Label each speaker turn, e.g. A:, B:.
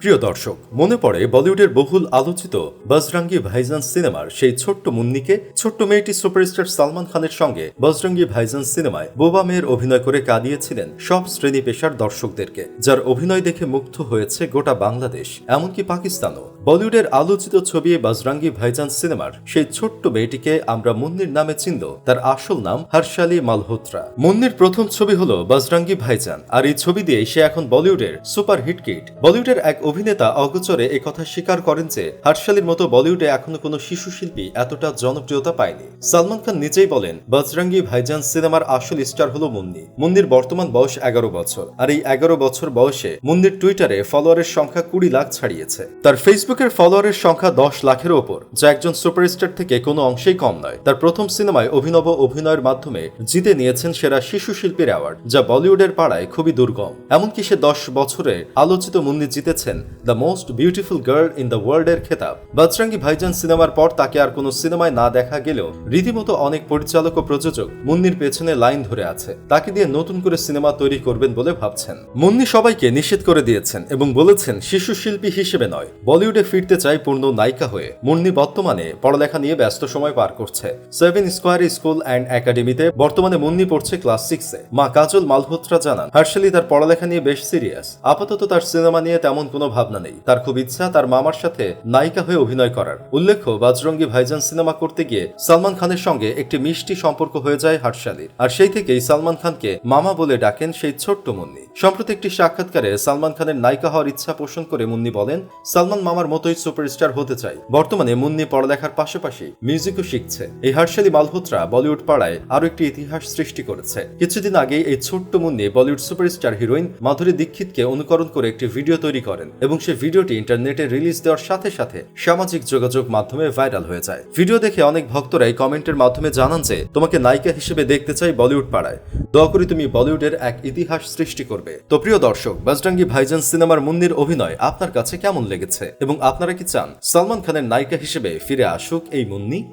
A: প্রিয় দর্শক, মনে পড়ে বলিউডের বহুল আলোচিত বজরঙ্গি ভাইজান সিনেমার সেই ছোট্ট মুন্নিকে ছোট্ট মেয়েটি সুপারস্টার সালমান খানের সঙ্গে বজরঙ্গি ভাইজান সিনেমায় বোবা মেয়ের অভিনয় করে কাঁদিয়েছিলেন সব শ্রেণি পেশার দর্শকদেরকে, যার অভিনয় দেখে মুগ্ধ হয়েছে গোটা বাংলাদেশ, এমনকি পাকিস্তানও। বলিউডের আলোচিত ছবি বজরঙ্গি ভাইজান সিনেমার সেই ছোট্ট মেয়েটিকে আমরা মুন্নির নামে চিনল। তার আসল নাম হর্ষালি মালহোত্রা। মুন্নির প্রথম ছবি হলো বজরঙ্গি ভাইজান। আর এই ছবি দিয়ে সে এখন বলিউডের সুপার হিট কিট বলিউডের এক অভিনেতা অগোচরে একথা স্বীকার করেন যে হর্ষালির মতো বলিউডে এখনও কোনো শিশু শিল্পী এতটা জনপ্রিয়তা পায়নি। সালমান খান নিজেই বলেন, বজরঙ্গি ভাইজান সিনেমার আসল স্টার হলো মুন্নি। মুন্নির বর্তমান বয়স এগারো বছর। আর এই এগারো বছর বয়সে মুন্নির টুইটারে ফলোয়ারের সংখ্যা কুড়ি লাখ ছাড়িয়েছে। তার ফেসবুকের ফলোয়ারের সংখ্যা দশ লাখের ওপর, যা একজন সুপারস্টার থেকে কোনো অংশেই কম নয়। তার প্রথম সিনেমায় অভিনব অভিনয়ের মাধ্যমে জিতে নিয়েছেন সেরা শিশু শিল্পীর অ্যাওয়ার্ড, যা বলিউডের পাড়ায় খুবই দুর্গম। এমনকি সে দশ বছরে আলোচিত মুন্নি জিতেছেন the most beautiful girl in the world এর খেতাব। বজরঙ্গি ভাইজান সিনেমার পর তাকে আর কোনো সিনেমায় না দেখা গেলেও রীতিমতো অনেক পরিচালক ও প্রযোজক মুন্নির পেছনে লাইন ধরে আছে। তাকে দিয়ে নতুন করে সিনেমা তৈরি করবেন বলে ভাবছেন। মুন্নি সবাইকে নিষেধ করে দিয়েছেন এবং বলেছেন শিশু শিল্পী হিসেবে নয়, বলিউডে ফিরতে চাই পূর্ণ নায়িকা হয়ে। মুন্নি বর্তমানে পড়ালেখা নিয়ে ব্যস্ত সময় পার করছে। সেভেন স্কোয়ার স্কুল অ্যান্ড একাডেমিতে বর্তমানে মুন্নি পড়ছে ক্লাস সিক্সে মা কাজল মালহোত্রা জানান, হার্শালি তার পড়ালেখা নিয়ে বেশ সিরিয়াস। আপাতত তার সিনেমা নিয়ে তেমন কোনো ভাবনা নেই। তার খুব ইচ্ছা তার মামার সাথে নায়িকা হয়ে অভিনয় করার। উল্লেখ্য, বাজরঙ্গি ভাইজান সিনেমা করতে গিয়ে সালমান খানের সঙ্গে একটি মিষ্টি সম্পর্ক হয়ে যায় হার্শালির। আর সেই থেকেই সালমান খানকে মামা বলে ডাকেন সেই ছোট্ট মুন্নি। সম্প্রতি একটি সাক্ষাৎকারে সালমান খানের নায়িকা হওয়ার ইচ্ছা পোষণ করে মুন্নি বলেন, সালমান মামার মতোই সুপারস্টার হতে চাই। বর্তমানে মুন্নি পড়ালেখার পাশাপাশি মিউজিকও শিখছে। এই হার্শালি মালহোত্রা বলিউড পাড়ায় আরও একটি ইতিহাস সৃষ্টি করেছে। কিছুদিন আগে এই ছোট্ট Munni Bollywood superstar heroine Madhuri দীক্ষিতকে অনুকরণ করে একটি ভিডিও তৈরি করেন এবং সেই ভিডিওটি ইন্টারনেটে রিলিজ দেওয়ার সাথে সাথে সামাজিক যোগাযোগ মাধ্যমে ভাইরাল হয়ে যায়। ভিডিও দেখে অনেক ভক্তরাই কমেন্টের মাধ্যমে জানান যে, তোমাকে নায়িকা হিসেবে দেখতে চাই বলিউড পাড়ায়। দয়া করি তুমি বলিউডের এক ইতিহাস সৃষ্টি করবে। তো প্রিয় দর্শক বজরঙ্গি ভাইজান সিনেমার মুন্নির অভিনয় আপনার কাছে কেমন লেগেছে? এবং আপনারা কি চান? সালমান খানের নায়িকা হিসেবে ফিরে আসুক এই মুন্নি?